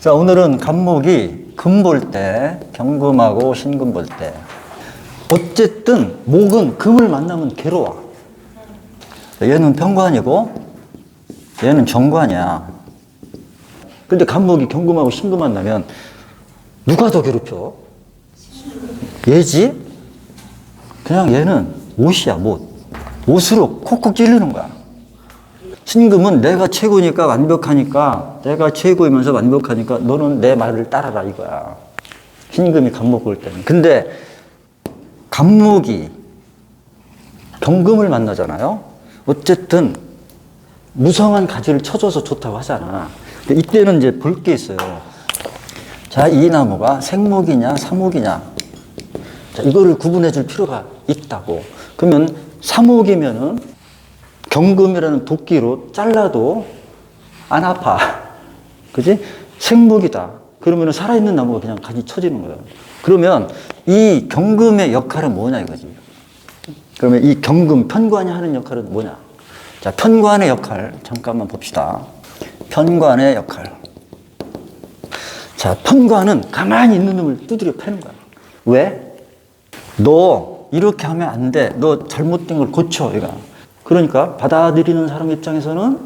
자, 오늘은 간목이 금 볼 때, 경금하고 신금 볼 때. 어쨌든 목은 금을 만나면 괴로워. 얘는 편관이고 얘는 정관이야. 근데 간목이 경금하고 신금 만나면 누가 더 괴롭혀? 얘지? 그냥 얘는 못이야, 못. 못으로 콕콕 찌르는 거야. 신금은 내가 최고니까 완벽하니까 내가 최고이면서 완벽하니까 너는 내 말을 따라라 이거야. 신금이 간목 볼 때는. 근데 간목이 경금을 만나잖아요. 어쨌든 무성한 가지를 쳐줘서 좋다고 하잖아. 이때는 이제 볼 게 있어요. 자, 이 나무가 생목이냐, 사목이냐. 자, 이거를 구분해 줄 필요가 있다고. 그러면 사목이면은 경금이라는 도끼로 잘라도 안 아파. 그지? 생목이다. 그러면 살아있는 나무가 그냥 간이 쳐지는 거예요. 그러면 이 경금의 역할은 뭐냐 이거지. 그러면 이 경금, 편관이 하는 역할은 뭐냐? 자, 편관의 역할, 잠깐만 봅시다. 편관의 역할. 자, 편관은 가만히 있는 놈을 두드려 패는 거야. 왜? 너 이렇게 하면 안 돼. 너 잘못된 걸 고쳐. 이거. 그러니까 받아들이는 사람 입장에서는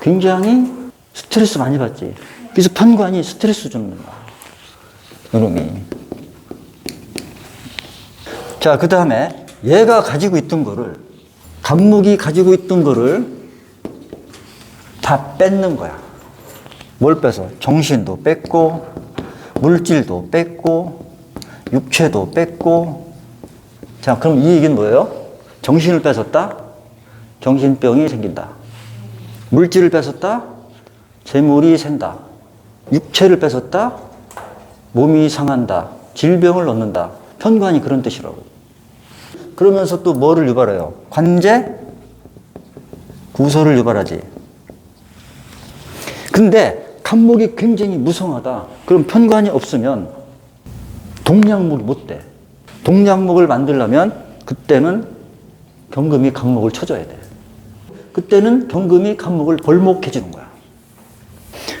굉장히 스트레스 많이 받지. 그래서 편관이 스트레스 주는 거야. 이놈이. 자, 그 다음에 얘가 가지고 있던 거를, 감목이 가지고 있던 거를 다 뺏는 거야. 뭘 뺏어? 정신도 뺏고, 물질도 뺏고, 육체도 뺏고. 자, 그럼 이 얘기는 뭐예요? 정신을 뺏었다? 정신병이 생긴다. 물질을 뺏었다? 재물이 샌다. 육체를 뺏었다? 몸이 상한다. 질병을 얻는다. 편관이 그런 뜻이라고. 그러면서 또 뭐를 유발해요? 관제? 구설을 유발하지. 근데 간목이 굉장히 무성하다. 그럼 편관이 없으면 동양목이 못 돼. 동양목을 만들려면 그때는 경금이 간목을 쳐줘야 돼. 그때는 경금이 간목을 벌목해 주는 거야.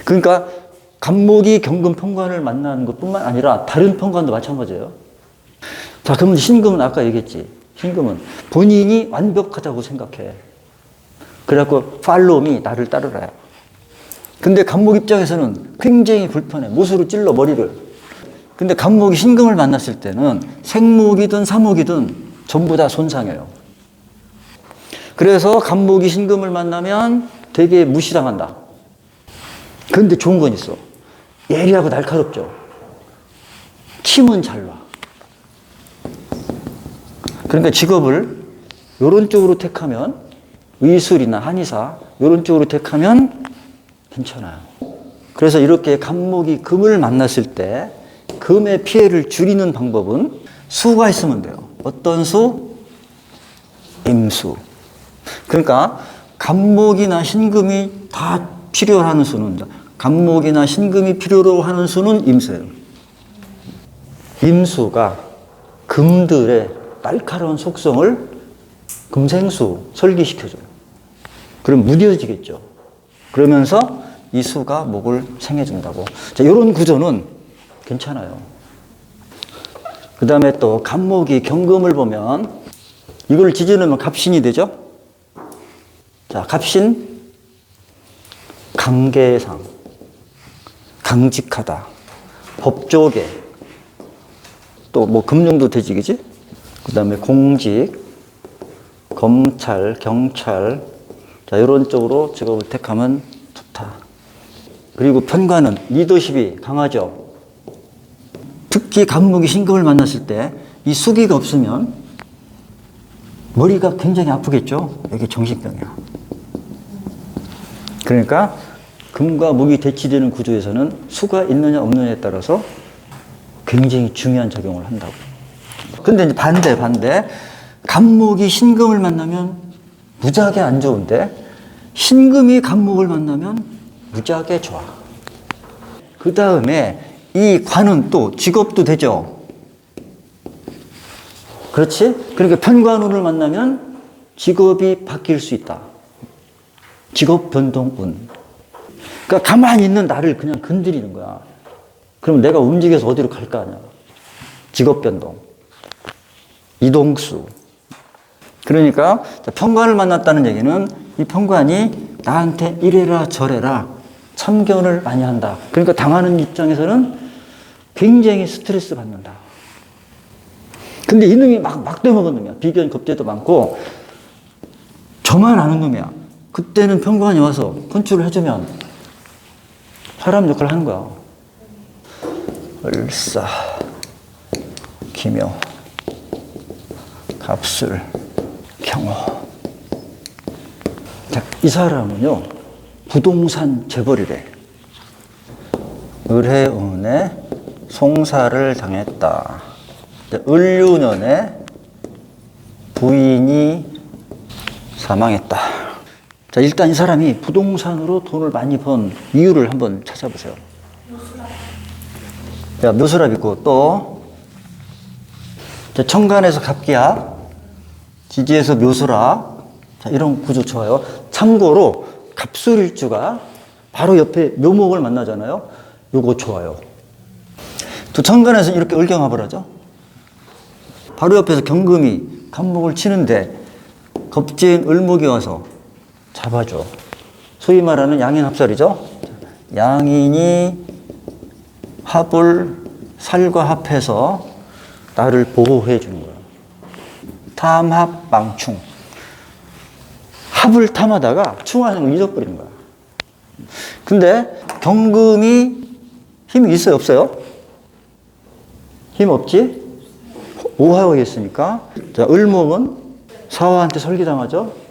그러니까 간목이 경금 편관을 만나는 것뿐만 아니라 다른 편관도 마찬가지예요. 자, 그러면 신금은 아까 얘기했지. 신금은 본인이 완벽하다고 생각해. 그래갖고 팔로미 나를 따르라. 근데 간목 입장에서는 굉장히 불편해. 못으로 찔러 머리를. 근데 간목이 신금을 만났을 때는 생목이든 사목이든 전부 다 손상해요. 그래서 간목이 신금을 만나면 되게 무시당한다. 근데 좋은 건 있어. 예리하고 날카롭죠. 힘은 잘 와. 그러니까 직업을 이런 쪽으로 택하면 의술이나 한의사 이런 쪽으로 택하면 괜찮아요. 그래서 이렇게 간목이 금을 만났을 때 금의 피해를 줄이는 방법은 수가 있으면 돼요. 어떤 수? 임수. 그러니까 간목이나 신금이 다 필요로 하는 수는 간목이나 신금이 필요로 하는 수는 임수예요. 임수가 금들의 날카로운 속성을 금생수 설기시켜줘요. 그럼 무뎌지겠죠. 그러면서 이 수가 목을 생해준다고. 자, 이런 구조는 괜찮아요. 그 다음에 또 간목이 경금을 보면 이걸 지지으면 갑신이 되죠. 자, 갑신 강계상 강직하다 법조계 또 뭐 금융도 그지? 그 다음에 공직 검찰 경찰. 자 이런 쪽으로 직업을 택하면 좋다. 그리고 편관은 리더십이 강하죠. 특히 간목이 신금을 만났을 때 이 수기가 없으면 머리가 굉장히 아프겠죠? 이게 정신병이야 그러니까 금과 목이 대치되는 구조에서는 수가 있느냐 없느냐에 따라서 굉장히 중요한 작용을 한다고. 근데 이제 반대, 반대. 간목이 신금을 만나면 무지하게 안 좋은데, 신금이 간목을 만나면 무지하게 좋아. 그 다음에 이 관은 또 직업도 되죠. 그렇지? 그러니까 편관운을 만나면 직업이 바뀔 수 있다. 직업 변동운. 그러니까 가만히 있는 나를 그냥 건드리는 거야. 그럼 내가 움직여서 어디로 갈 거 아니야. 직업 변동. 이동수. 그러니까 자, 평관을 만났다는 얘기는 이 평관이 나한테 이래라 저래라 참견을 많이 한다. 그러니까 당하는 입장에서는 굉장히 스트레스 받는다. 근데 이놈이 막, 막 대먹은 놈이야. 비변 겁재도 많고, 저만 아는 놈이야. 그때는 평관이 와서 컨트롤 해주면 사람 역할을 하는 거야. 을사, 기묘, 갑술, 경호. 자, 이 사람은요, 부동산 재벌이래. 을해운에 송사를 당했다. 을유년에 부인이 사망했다. 자, 일단 이 사람이 부동산으로 돈을 많이 번 이유를 한번 찾아보세요. 자, 묘수랍 있고 또 자, 청간에서 갑기야, 지지에서 묘수랍. 자, 이런 구조 좋아요. 참고로 갑술일주가 바로 옆에 묘목을 만나잖아요. 요거 좋아요. 또 천간에서 이렇게 을경합을 하죠. 바로 옆에서 경금이 간목을 치는데 겁진 을목이 와서 잡아줘. 소위 말하는 양인합살이죠. 양인이 합을 살과 합해서 나를 보호해 주는 거예요. 탐합 망충. 합을 탐하다가 충하는 걸 잊어버리는 거야. 근데 경금이 힘이 있어요, 없어요? 힘 없지? 오화가 있으니까. 자, 을목은 사화한테 설기당하죠?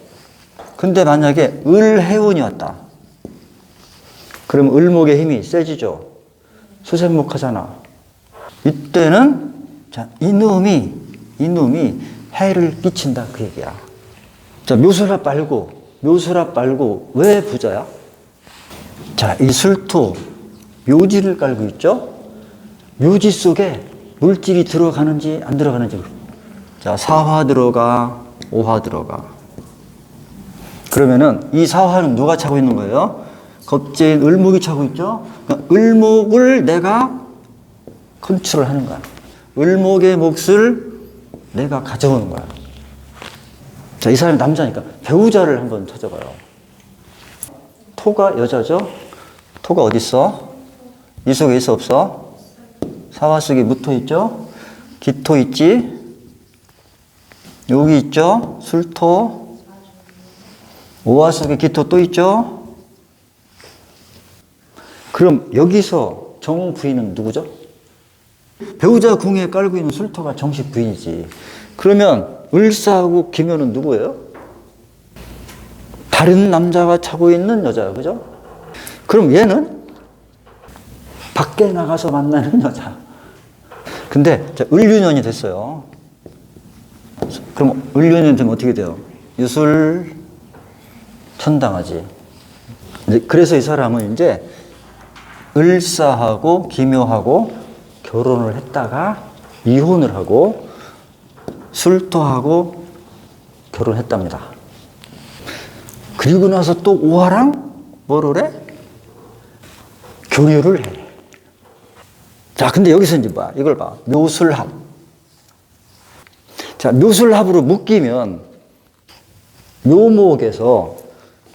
근데 만약에 을해운이 왔다. 그럼 을목의 힘이 세지죠? 수생목 하잖아. 이때는, 자, 이놈이, 이놈이 해를 끼친다. 그 얘기야. 자, 묘수랍 말고, 묘수랍 말고, 왜 부자야? 자, 이 술토, 묘지를 깔고 있죠? 묘지 속에 물질이 들어가는지 안 들어가는지. 자, 사화 들어가, 오화 들어가. 그러면은 이 사화는 누가 차고 있는 거예요? 겁재인 을목이 차고 있죠? 그러니까 을목을 내가 컨트롤 하는 거야. 을목의 몫을 내가 가져오는 거야. 자, 이 사람이 남자니까 배우자를 한번 찾아봐요. 토가 여자죠? 토가 어디 있어? 이 속에 있어 없어? 사화 속에 무토 있죠? 기토 있지? 여기 있죠? 술토. 오화 속에 기토 또 있죠? 그럼 여기서 정 부인은 누구죠? 배우자 궁에 깔고 있는 술토가 정식 부인이지. 그러면 을사하고 기묘는 누구예요? 다른 남자가 차고 있는 여자야, 그죠? 그럼 얘는 밖에 나가서 만나는 여자. 근데 자, 을유년이 됐어요. 그럼 을유년 되면 어떻게 돼요? 유술 천당하지. 이제 그래서 이 사람은 이제 을사하고 기묘하고 결혼을 했다가 이혼을 하고 술토하고 결혼했답니다. 그리고 나서 또 오화랑 뭐를 해? 교류를 해. 자, 근데 여기서 이제 봐. 이걸 봐. 묘술합. 자, 묘술합으로 묶이면 묘목에서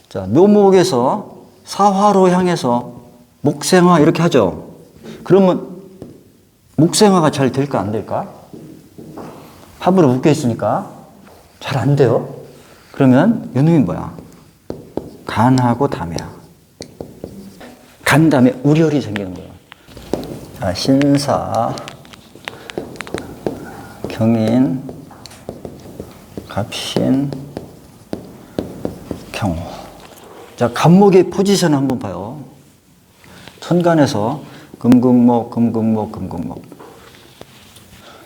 자, 묘목에서 사화로 향해서 목생화 이렇게 하죠. 그러면 목생화가 잘 될까 안 될까? 합으로 묶여 있으니까 잘 안 돼요. 그러면 요놈이 뭐야? 간하고 담이야. 간 다음에 우열이 생기는 거야. 자, 신사, 경인, 갑신, 경호. 자, 간목의 포지션 한번 봐요. 천간에서 금금목, 금금목, 금금목.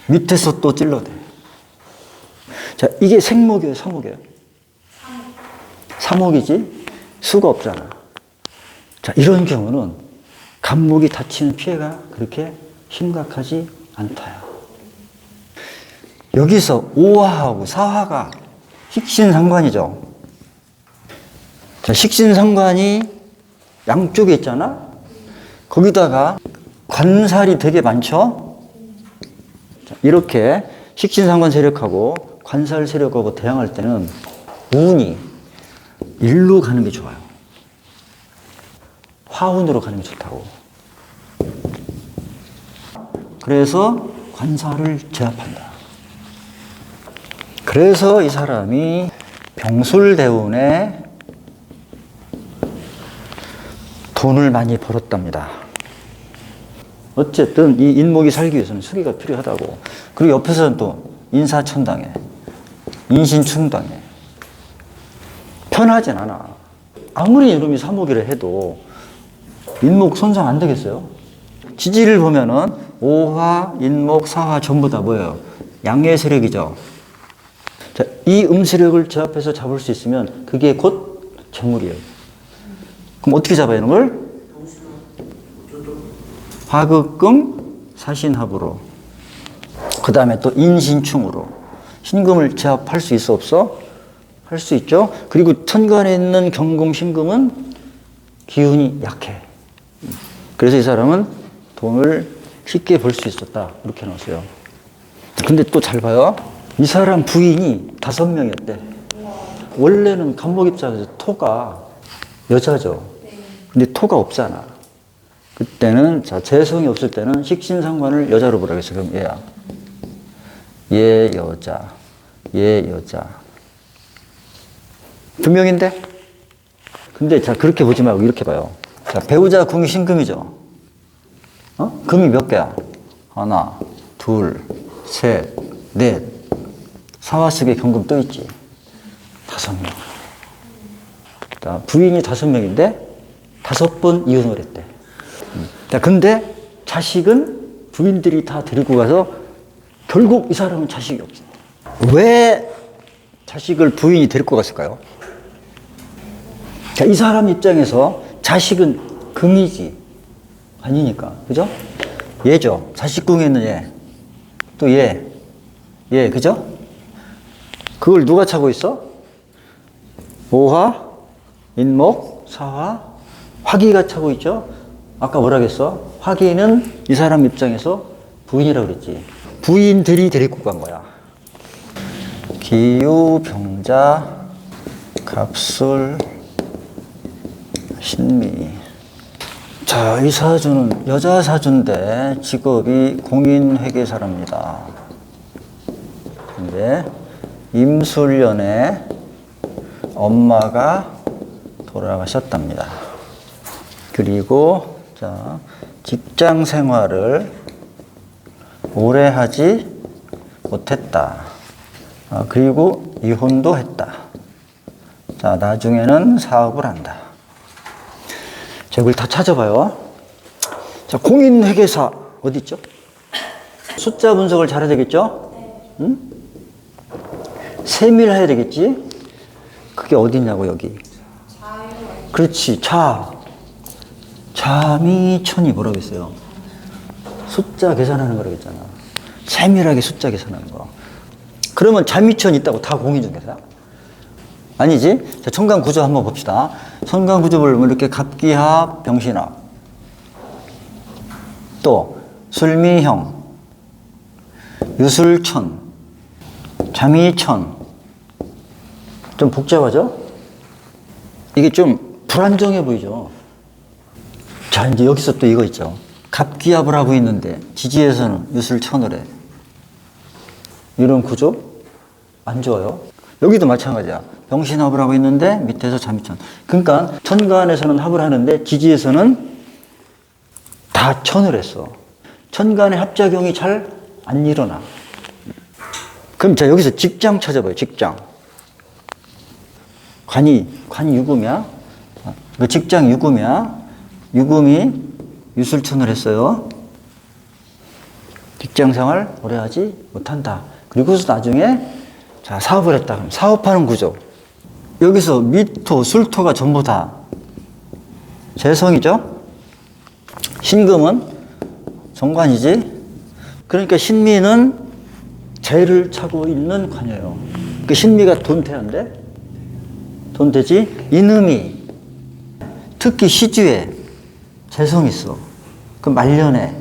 밑에서 또 찔러대. 자, 이게 생목이에요, 사목이에요? 사목이지? 수가 없잖아. 자, 이런 경우는 간목이 다치는 피해가 그렇게 심각하지 않다요. 여기서 오화하고 사화가 식신상관이죠. 자, 식신상관이 양쪽에 있잖아? 거기다가 관살이 되게 많죠? 자, 이렇게 식신상관 세력하고 관살 세력하고 대항할 때는 운이 일로 가는 게 좋아요. 화운으로 가는 게 좋다고. 그래서 관살을 제압한다. 그래서 이 사람이 병술대운에 돈을 많이 벌었답니다. 어쨌든 이 인목이 살기 위해서는 수기가 필요하다고. 그리고 옆에서는 또 인사천당에, 인신충당에. 편하진 않아. 아무리 이놈이 사목이라 해도 인목 손상 안 되겠어요? 지지를 보면은 오화, 인목, 사화 전부 다 뭐예요? 양의 세력이죠. 자, 이 음세력을 제압해서 잡을 수 있으면 그게 곧 재물이에요. 그럼 어떻게 잡아야 하는 걸? 화극금 사신합으로. 그 다음에 또 인신충으로. 신금을 제압할 수 있어 없어? 할 수 있죠. 그리고 천간에 있는 경금, 신금은 기운이 약해. 그래서 이 사람은 돈을 쉽게 벌 수 있었다. 이렇게 나왔어요. 근데 또 잘 봐요. 이 사람 부인이 다섯 명이었대. 원래는 간목입장에서 토가 여자죠. 근데 토가 없잖아. 그때는 자 재성이 없을 때는 식신상관을 여자로 보라겠어. 그럼 얘야. 얘 여자, 얘 여자. 두 명인데? 근데 자 그렇게 보지 말고 이렇게 봐요. 자 배우자 궁이 신금이죠. 어? 금이 몇 개야? 하나, 둘, 셋, 넷. 사화 속에 경금 또 있지. 다섯 명. 자, 부인이 다섯 명인데 다섯 번 이혼을 했대. 음. 자, 근데 자식은 부인들이 다 데리고 가서 결국 이 사람은 자식이 없어. 왜 자식을 부인이 데리고 갔을까요? 자, 이 사람 입장에서 자식은 금이지. 아니니까. 그죠? 얘죠. 자식궁에 있는 얘. 또 얘. 얘. 그죠? 그걸 누가 차고 있어? 오화, 인목, 사화, 화기가 차고 있죠? 아까 뭐라 그랬어? 화기는 이 사람 입장에서 부인이라고 그랬지. 부인들이 데리고 간 거야. 기유, 병자, 갑술, 신미. 자, 이 사주는 여자 사주인데 직업이 공인회계사랍니다. 근데 임술년에 엄마가 돌아가셨답니다. 그리고 자, 직장 생활을 오래 하지 못했다. 아, 그리고 이혼도 했다. 자, 나중에는 사업을 한다. 자, 이걸 다 찾아봐요. 자, 공인회계사 어디 있죠? 숫자 분석을 잘해야 되겠죠? 응? 세밀해야 되겠지? 그게 어디 있냐고, 여기. 그렇지, 자. 자미천이 뭐라고 했어요? 숫자 계산하는 거라고 했잖아. 세밀하게 숫자 계산하는 거. 그러면 자미천 있다고 다 공인중개사? 아니지? 자, 천간 구조 한번 봅시다. 천간 구조 보면 이렇게 갑기합, 병신합. 또, 술미형, 유술천, 자미천. 좀 복잡하죠? 이게 좀 불안정해 보이죠? 자, 이제 여기서 또 이거 있죠. 갑기합을 하고 있는데 지지에서는 유술천을 해. 이런 구조? 안 좋아요. 여기도 마찬가지야. 병신합을 하고 있는데 밑에서 자미천. 그러니까 천간에서는 합을 하는데 지지에서는 다 천을 했어. 천간의 합작용이 잘 안 일어나. 그럼 자 여기서 직장 찾아봐요. 직장. 관이 관이 유금이야. 그 직장 유금이야. 유금이 유술천을 했어요. 직장 생활 오래 하지 못한다. 그리고서 나중에 자 사업을 했다. 그럼 사업하는 구조. 여기서 미토, 술토가 전부 다 재성이죠. 신금은 정관이지. 그러니까 신미는 재를 차고 있는 관이에요. 그 신미가 돈태한데 손돼지 이놈이 특히 시주에 재성 있어. 그 말년에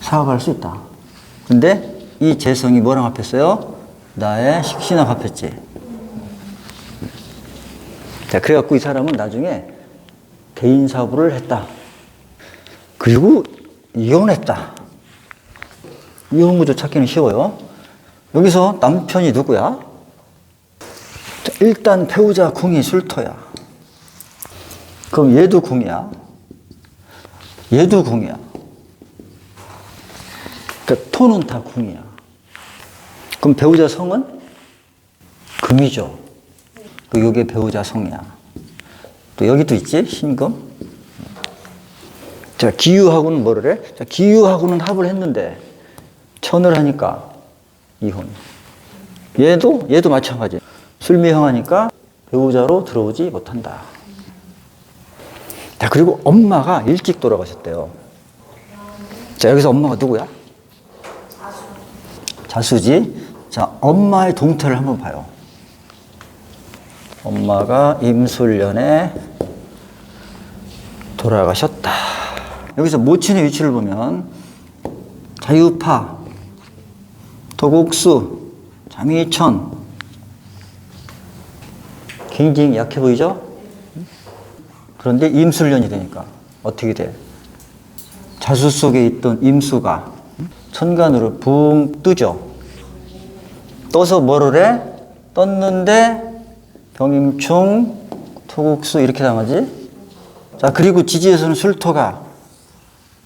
사업할 수 있다. 근데 이 재성이 뭐랑 합했어요? 나의 식신하고 합했지. 자, 그래갖고 이 사람은 나중에 개인 사업을 했다. 그리고 이혼했다. 이혼 구조 찾기는 쉬워요. 여기서 남편이 누구야? 자, 일단 배우자 궁이 술토야. 그럼 얘도 궁이야. 얘도 궁이야. 그러니까 토는 다 궁이야. 그럼 배우자 성은 금이죠. 그 요게 배우자 성이야. 또 여기도 있지 신금. 자 기유하고는 뭐를 해? 자 기유하고는 합을 했는데 천을 하니까 이혼. 얘도 얘도 마찬가지. 술미형하니까 배우자로 들어오지 못한다. 자 그리고 엄마가 일찍 돌아가셨대요. 자 여기서 엄마가 누구야? 자수지. 자 엄마의 동태를 한번 봐요. 엄마가 임술년에 돌아가셨다. 여기서 모친의 위치를 보면 자유파, 도국수, 장희천 굉장히 약해 보이죠? 그런데 임술년이 되니까 어떻게 돼? 자수 속에 있던 임수가 천간으로 붕 뜨죠. 떠서 뭐를 해? 떴는데 병임충, 토국수 이렇게 당하지? 자, 그리고 지지에서는 술토가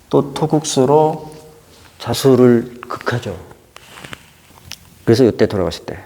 또 토국수로 자수를 극하죠. 그래서 이때 돌아가실 때.